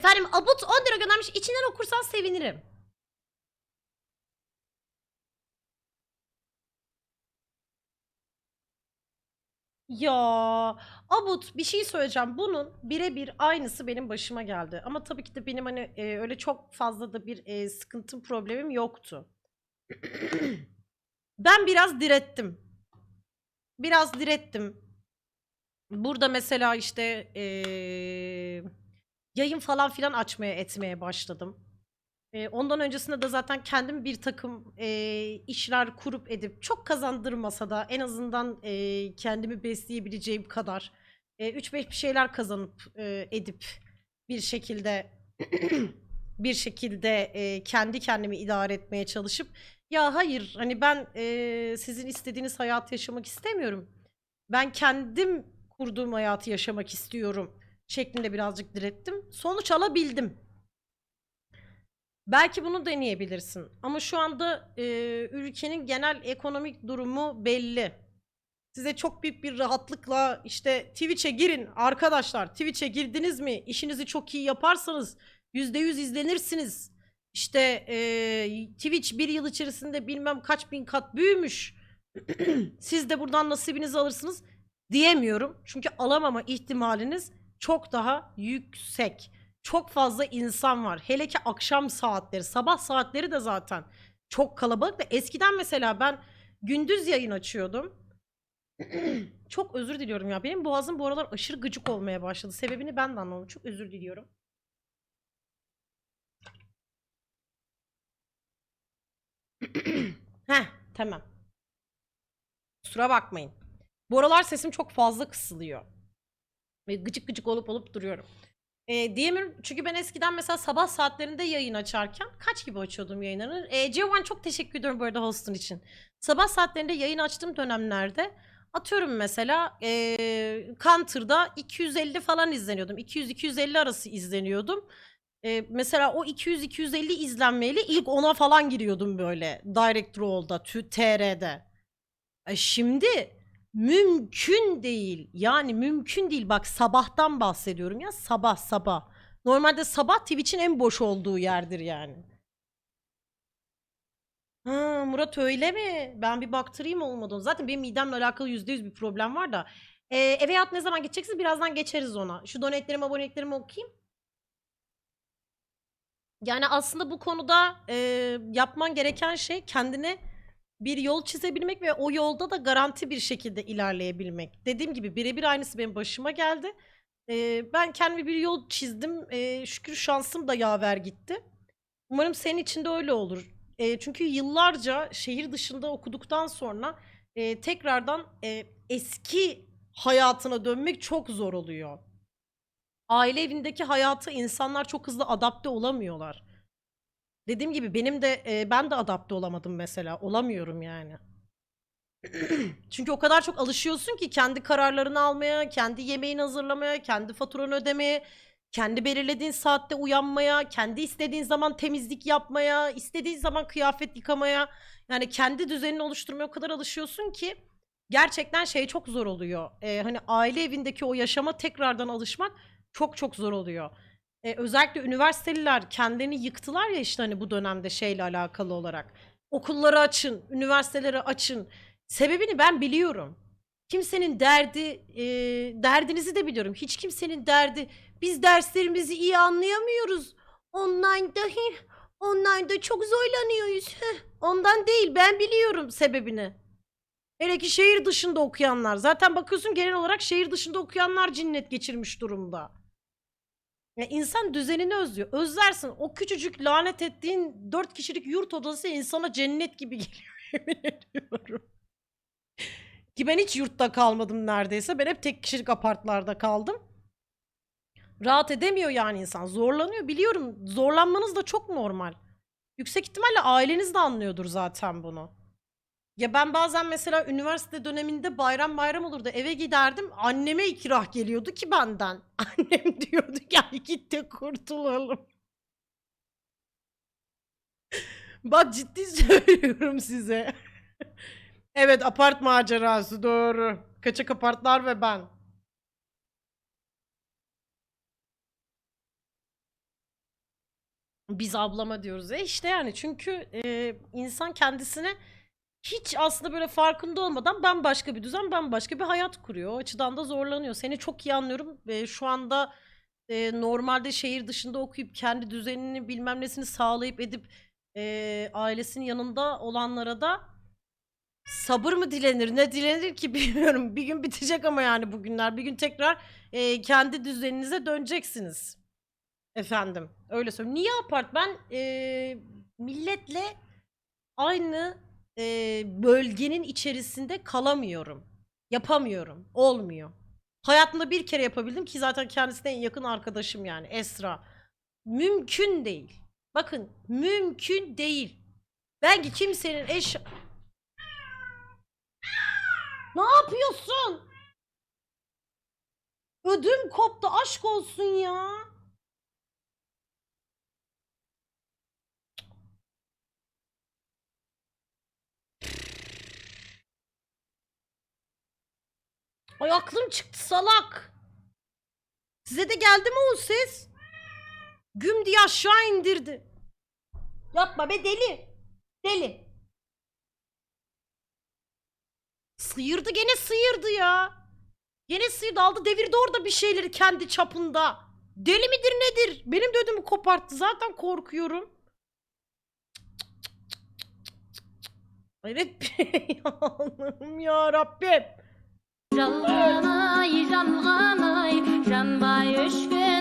Efendim Abut 10 lira göndermiş. İçinden okursan sevinirim. Ya Abut bir şey söyleyeceğim. Bunun birebir aynısı benim başıma geldi. Ama tabii ki de benim hani e, öyle çok fazla da bir e, sıkıntım problemim yoktu. ben biraz direttim. Biraz direttim. Burada mesela işte e, yayın falan filan açmaya etmeye başladım. Eee, ondan öncesinde de zaten kendim bir takım eee, işler kurup edip çok kazandırmasa da en azından eee, kendimi besleyebileceğim kadar eee 3-5 bir şeyler kazanıp eee, edip bir şekilde bir şekilde eee, kendi kendimi idare etmeye çalışıp ya hayır hani ben eee, sizin istediğiniz hayatı yaşamak istemiyorum. Ben kendim kurduğum hayatı yaşamak istiyorum şeklinde birazcık direttim. Sonuç alabildim. Belki bunu deneyebilirsin. Ama şu anda e, ülkenin genel ekonomik durumu belli. Size çok büyük bir rahatlıkla işte Twitch'e girin arkadaşlar. Twitch'e girdiniz mi? İşinizi çok iyi yaparsanız %100 izlenirsiniz. İşte e, Twitch bir yıl içerisinde bilmem kaç bin kat büyümüş. Siz de buradan nasibinizi alırsınız diyemiyorum. Çünkü alamama ihtimaliniz çok daha yüksek çok fazla insan var. Hele ki akşam saatleri, sabah saatleri de zaten çok kalabalık da eskiden mesela ben gündüz yayın açıyordum. çok özür diliyorum ya. Benim boğazım bu aralar aşırı gıcık olmaya başladı. Sebebini ben de anlamadım. Çok özür diliyorum. Heh, tamam. Kusura bakmayın. Bu aralar sesim çok fazla kısılıyor. Ve gıcık gıcık olup olup duruyorum. E, diyemiyorum çünkü ben eskiden mesela sabah saatlerinde yayın açarken kaç gibi açıyordum yayınları? E, Giovanni çok teşekkür ediyorum bu arada hostun için. Sabah saatlerinde yayın açtığım dönemlerde atıyorum mesela e, Counter'da 250 falan izleniyordum. 200-250 arası izleniyordum. E, mesela o 200-250 izlenmeyle ilk ona falan giriyordum böyle Direct Roll'da, TR'de. E, şimdi Mümkün değil. Yani mümkün değil. Bak sabahtan bahsediyorum ya. Sabah sabah. Normalde sabah Twitch'in en boş olduğu yerdir yani. Ha, Murat öyle mi? Ben bir baktırayım olmadı. Zaten benim midemle alakalı %100 bir problem var da. Ee, eve yat ne zaman gideceksiniz? Birazdan geçeriz ona. Şu donetlerimi, aboneliklerimi okuyayım. Yani aslında bu konuda e, yapman gereken şey kendine bir yol çizebilmek ve o yolda da garanti bir şekilde ilerleyebilmek. Dediğim gibi birebir aynısı benim başıma geldi. Ee, ben kendime bir yol çizdim. Ee, şükür şansım da yaver gitti. Umarım senin için de öyle olur. Ee, çünkü yıllarca şehir dışında okuduktan sonra e, tekrardan e, eski hayatına dönmek çok zor oluyor. Aile evindeki hayata insanlar çok hızlı adapte olamıyorlar. Dediğim gibi benim de e, ben de adapte olamadım mesela. Olamıyorum yani. Çünkü o kadar çok alışıyorsun ki kendi kararlarını almaya, kendi yemeğini hazırlamaya, kendi faturanı ödemeye, kendi belirlediğin saatte uyanmaya, kendi istediğin zaman temizlik yapmaya, istediğin zaman kıyafet yıkamaya. Yani kendi düzenini oluşturmaya o kadar alışıyorsun ki gerçekten şey çok zor oluyor. E, hani aile evindeki o yaşama tekrardan alışmak çok çok zor oluyor. E, özellikle üniversiteliler kendilerini yıktılar ya işte hani bu dönemde şeyle alakalı olarak. Okulları açın, üniversiteleri açın. Sebebini ben biliyorum. Kimsenin derdi, e, derdinizi de biliyorum. Hiç kimsenin derdi, biz derslerimizi iyi anlayamıyoruz. Online'da, hi, online'da çok zorlanıyoruz. Ondan değil, ben biliyorum sebebini. Hele ki şehir dışında okuyanlar. Zaten bakıyorsun genel olarak şehir dışında okuyanlar cinnet geçirmiş durumda. Ya insan düzenini özlüyor. Özlersin. O küçücük lanet ettiğin dört kişilik yurt odası insana cennet gibi geliyor yemin ediyorum. Ki ben hiç yurtta kalmadım neredeyse. Ben hep tek kişilik apartlarda kaldım. Rahat edemiyor yani insan. Zorlanıyor. Biliyorum zorlanmanız da çok normal. Yüksek ihtimalle aileniz de anlıyordur zaten bunu. Ya ben bazen mesela üniversite döneminde bayram bayram olurdu eve giderdim anneme ikrah geliyordu ki benden. Annem diyordu gel git de kurtulalım. Bak ciddi söylüyorum size. evet apart macerası doğru. Kaçak apartlar ve ben. Biz ablama diyoruz. E işte yani çünkü e, insan kendisine hiç aslında böyle farkında olmadan bambaşka bir düzen, bambaşka bir hayat kuruyor. O açıdan da zorlanıyor. Seni çok iyi anlıyorum. E, şu anda e, normalde şehir dışında okuyup kendi düzenini bilmem nesini sağlayıp edip e, ailesinin yanında olanlara da sabır mı dilenir ne dilenir ki bilmiyorum. Bir gün bitecek ama yani bugünler. Bir gün tekrar e, kendi düzeninize döneceksiniz. Efendim öyle söyleyeyim. Niye apart? Ben e, milletle aynı e, bölgenin içerisinde kalamıyorum. Yapamıyorum. Olmuyor. Hayatımda bir kere yapabildim ki zaten kendisine en yakın arkadaşım yani Esra. Mümkün değil. Bakın mümkün değil. Ben ki kimsenin eş... Ne yapıyorsun? Ödüm koptu aşk olsun ya. Ay aklım çıktı salak. Size de geldi mi o ses? Güm diye aşağı indirdi. Yapma be deli. Deli. Sıyırdı gene sıyırdı ya. Gene sıyırdı aldı devirdi orada bir şeyleri kendi çapında. Deli midir nedir? Benim de ödümü koparttı zaten korkuyorum. Hayret bir ya Rabbim Жалғанай, жанғанай, жанбай өшкен